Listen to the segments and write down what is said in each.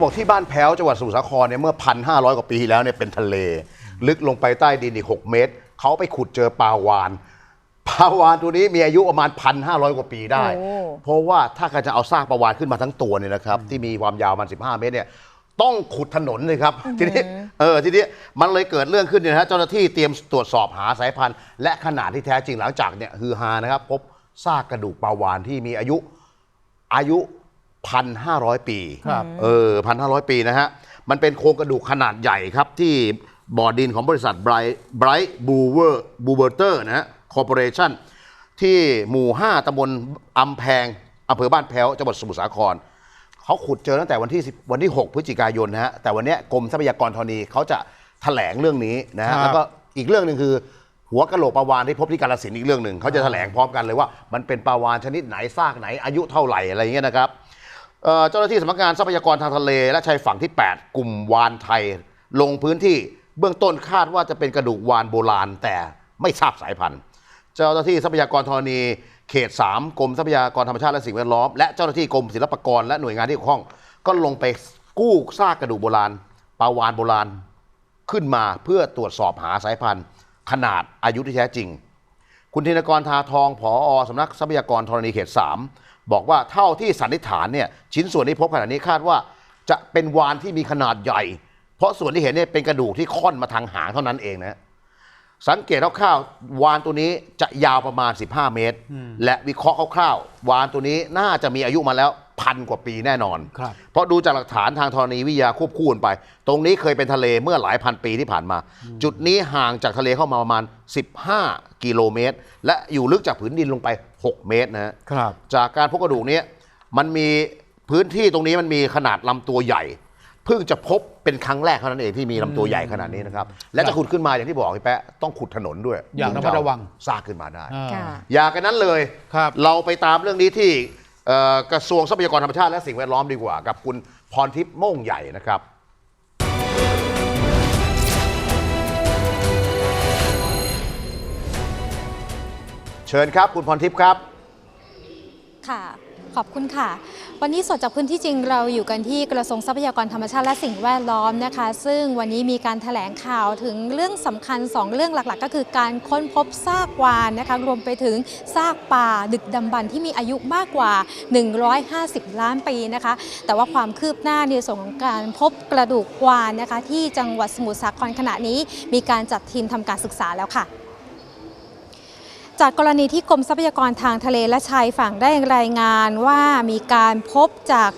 บอกที่บ้านแพ้วจังหวัดสมุทรสาครเนี่ยเมื่อพันห้าร้อยกว่าปีที่แล้วเนี่ยเป็นทะเล ลึกลงไปใต้ดินอีก 6 เมตร เขาไปขุดเจอปลาวานปลาวานตัวนี้มีอายุประมาณพันห้าร้อยกว่าปีได้โอ้เพราะว่าถ้าใครจะเอาซากปลาวานขึ้นมาทั้งตัวเนี่ยนะครับ ที่มีความยาวมัน 15 เมตรเนี่ยต้องขุดถนนเลยครับ ทีนี้เออทีนี้มันเลยเกิดเรื่องขึ้นเนี่ยนะฮะเจ้าหน้าที่เตรียมตรวจสอบหาสายพันธุ์ และขนาดที่แท้จริงหลังจากเนี่ยฮือฮานะครับพบซากกระดูกปลาวานที่มีอายุอายุ พันห้าร้อยปีครับเออพันห้าร้อยปีนะฮะ มันเป็นโครงกระดูกขนาดใหญ่ครับ ที่บ่อดินของบริษัทไบรท์ไบรท์บูเวอร์บูเบอร์เตอร์นะฮะคอร์ปอเรชั่นที่หมู่ 5ตำบลอำแพงอำเภอบ้านแพ้วจังหวัดสมุทรสาคร เขาขุดเจอตั้งแต่วันที่10วันที่ 6 พฤศจิกายนนะฮะ แต่วันเนี้ยกรมทรัพยากรธรณีเขาจะแถลงเรื่องนี้นะฮะ ครับ แล้วก็อีกเรื่องหนึ่งคือ หัวกะโหลกปลาวานที่พบที่กาลสินธุ์อีกเรื่องหนึ่งเขาจะแถลงพร้อมกันเลยว่า มันเป็นปลาวานชนิดไหนซากไหนอายุเท่าไหร่อะไรอย่างเงี้ยนะครับ เจ้าหน้าที่สำนักงานทรัพยากรทางทะเล และชายฝั่งที่ 8 กลุ่มวานไทย ลงพื้นที่เบื้องต้นคาดว่าจะเป็นกระดูกวานโบราณแต่ไม่ทราบสายพันธุ์ เจ้าหน้าที่ทรัพยากรธรณี เขต 3 กรมทรัพยากรธรรมชาติและสิ่งแวดล้อม และเจ้าหน้าที่กรมศิลปากรและหน่วยงานที่เกี่ยวข้อง ก็ลงไปกู้ซากกระดูกโบราณปลาวานโบราณขึ้นมาเพื่อตรวจสอบหาสายพันธุ์ ขนาดอายุที่แท้จริง คุณธินกรทาทองผออสำนักทรัพยากรธรณีเขต 3 บอกว่าเท่าที่สันนิษฐานเนี่ยชิ้นส่วนที่พบขณะนี้คาดว่า จะเป็นวานที่มีขนาดใหญ่ เพราะส่วนที่เห็นเนี่ยเป็นกระดูกที่ค่อนมาทางหางเท่านั้นเองนะสังเกตคร่าวๆวานตัวนี้จะยาวประมาณ 15 เมตร และวิเคราะห์คร่าวๆวานตัวนี้น่าจะมีอายุมาแล้วพันกว่าปีแน่นอนครับเพราะดูจากหลักฐานทางธรณีวิทยาควบคู่กันไป ตรงนี้เคยเป็นทะเลเมื่อหลายพันปีที่ผ่านมา จุดนี้ห่างจากทะเลเข้ามาประมาณ 15 กิโลเมตร และอยู่ลึกจากผืนดินลงไป 6 เมตรนะฮะครับ จากการพบกระดูกเนี้ยมันมีพื้นที่ตรงนี้มันมีขนาดลำตัวใหญ่ เพิ่งจะพบเป็นครั้งแรกเท่านั้นเองที่มีลำตัวใหญ่ขนาดนี้นะครับ และจะขุดขึ้นมาอย่างที่บอกพี่แป๊ะต้องขุดถนนด้วยอย่างระมัดระวังซากขึ้นมาได้ อ่า ค่ะ อย่ากันนั้นเลยครับ เราไปตามเรื่องนี้ที่เอ่อกระทรวงทรัพยากรธรรมชาติและสิ่งแวดล้อมดีกว่า กับคุณพรทิพย์โม่งใหญ่นะครับ เชิญครับ คุณพรทิพย์ครับ ค่ะขอบคุณค่ะ วันนี้สดจากพื้นที่จริงเราอยู่กันที่กระทรวงทรัพยากรธรรมชาติและสิ่งแวดล้อมนะคะ ซึ่งวันนี้มีการถแถลงข่าวถึงเรื่องสำคัญ 2 เรื่องหลักๆ ก็คือการค้นพบซากวานนะคะรวมไปถึงซากป่าดึกดำบรรพ์ที่มีอายุมากกว่า 150 ล้านปีนะคะ แต่ว่าความคืบหน้าในส่วนของการพบกระดูกวานนะคะ ที่จังหวัดสมุทรสาครขณะนี้มีการจัดทีมทำการศึกษาแล้วค่ะ จากกรณีที่กรมทรัพยากรทางทะเลและชายฝั่งได้รายงานว่ามีการพบจาก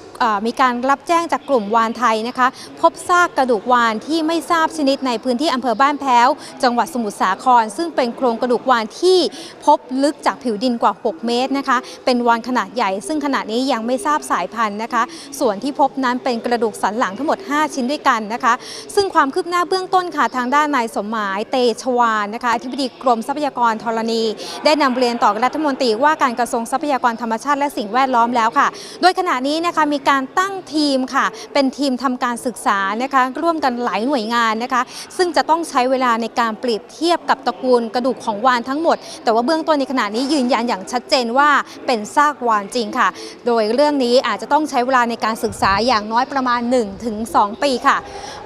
มีการรับแจ้งจากกลุ่มวานไทยนะคะ พบซากกระดูกวานที่ไม่ทราบชนิดในพื้นที่อำเภอบ้านแพ้ว จังหวัดสมุทรสาคร ซึ่งเป็นโครงกระดูกวานที่พบลึกจากผิวดินกว่า 6 เมตรนะคะ เป็นวานขนาดใหญ่ ซึ่งขณะนี้ยังไม่ทราบสายพันธุ์นะคะ ส่วนที่พบนั้นเป็นกระดูกสันหลังทั้งหมด 5 ชิ้นด้วยกันนะคะ ซึ่งความคืบหน้าเบื้องต้นค่ะทางด้านนายสมหมายเตชวานนะคะอธิบดีกรมทรัพยากรธรณี ได้นำเรียนต่อรัฐมนตรีว่าการกระทรวงทรัพยากรธรรมชาติและสิ่งแวดล้อมแล้วค่ะ โดยขณะนี้นะคะมีการการตั้งทีมค่ะ เป็นทีมทำการศึกษานะคะร่วมกันหลายหน่วยงานนะคะ ซึ่งจะต้องใช้เวลาในการเปรียบเทียบกับตระกูลกระดูกของวานทั้งหมด แต่ว่าเบื้องต้นในขณะนี้ยืนยันอย่างชัดเจนว่าเป็นซากวานจริงค่ะ โดยเรื่องนี้อาจจะต้องใช้เวลาในการศึกษาอย่างน้อยประมาณ 1-2 ปีค่ะ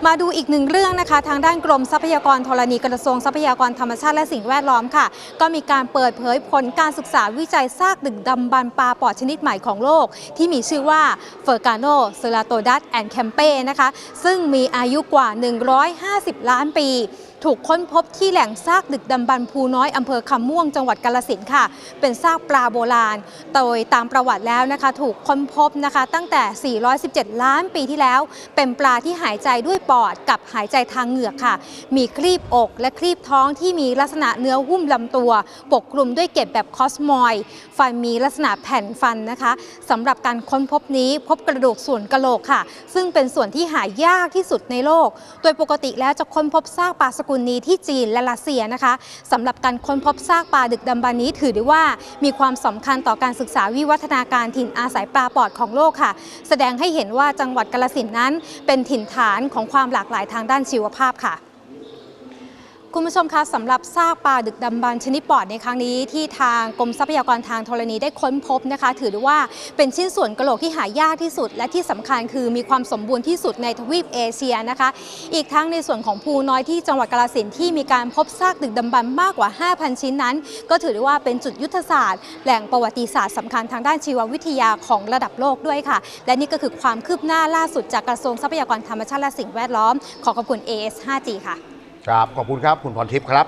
มาดูอีกหนึ่งเรื่องนะคะ ทางด้านกรมทรัพยากรธรณีกระทรวงทรัพยากรธรรมชาติและสิ่งแวดล้อมค่ะ ก็มีการเปิดเผยผลการศึกษาวิจัยซากดึกดำบรรพ์ปลาปอดชนิดใหม่ของโลก ที่มีชื่อว่าเฟอร์กาโนเซราโตดัสแอนแคมเป้นะคะ ซึ่งมีอายุกว่า 150 ล้านปี ถูกค้นพบที่แหล่งซากดึกดำบรรพ์ภูน้อยอำเภอคำม่วงจังหวัดกาลสินค่ะ เป็นซากปลาโบราณ โดยตามประวัติแล้วนะคะ ถูกค้นพบนะคะ ตั้งแต่ 417 ล้านปีที่แล้ว เป็นปลาที่หายใจด้วยปอดกับหายใจทางเหงือกค่ะ มีครีบอกและครีบท้องที่มีลักษณะเนื้อหุ้มลำตัว ปกคลุมด้วยเกล็ดแบบคอสมอยฟันมีลักษณะแผ่นฟันนะคะสำหรับการค้นพบนี้พบกระดูกส่วนกะโหลกค่ะ ซึ่งเป็นส่วนที่หายากที่สุดในโลก โดยปกติแล้วจะค้นพบซากปลาสกุลนี้ที่จีนและรัสเซียนะคะสำหรับการค้นพบซากปลาดึกดำบรรพ์นี้ถือได้ว่ามีความสำคัญต่อการศึกษาวิวัฒนาการถิ่นอาศัยปลาปอดของโลกค่ะ แสดงให้เห็นว่าจังหวัดกาลสินนั้น เป็นถิ่นฐานของความหลากหลายทางด้านชีวภาพค่ะ คุณผู้ชมคะสำหรับซากปลาดึกดำบรรพ์ชนิดปอดในครั้งนี้ที่ทางกรมทรัพยากรทางธรณีได้ค้นพบนะคะ ถือได้ว่าเป็นชิ้นส่วนกระโหลกที่หายากที่สุด และที่สำคัญคือมีความสมบูรณ์ที่สุดในทวีปเอเชียนะคะ อีกทั้งในส่วนของภูน้อยที่จังหวัดกาฬสินธุ์ที่มีการพบซากดึกดำบรรพ์มากกว่า 5,000 ชิ้นนั้น ก็ถือได้ว่าเป็นจุดยุทธศาสตร์ แหล่งประวัติศาสตร์สำคัญทางด้านชีววิทยาของระดับโลกด้วยค่ะ และนี่ก็คือความคืบหน้าล่าสุดจากกระทรวงทรัพยากรธรรมชาติและสิ่งแวดล้อมขอขอบคุณ AS 5G ค่ะ ครับขอบคุณครับคุณพรทิพย์ครับ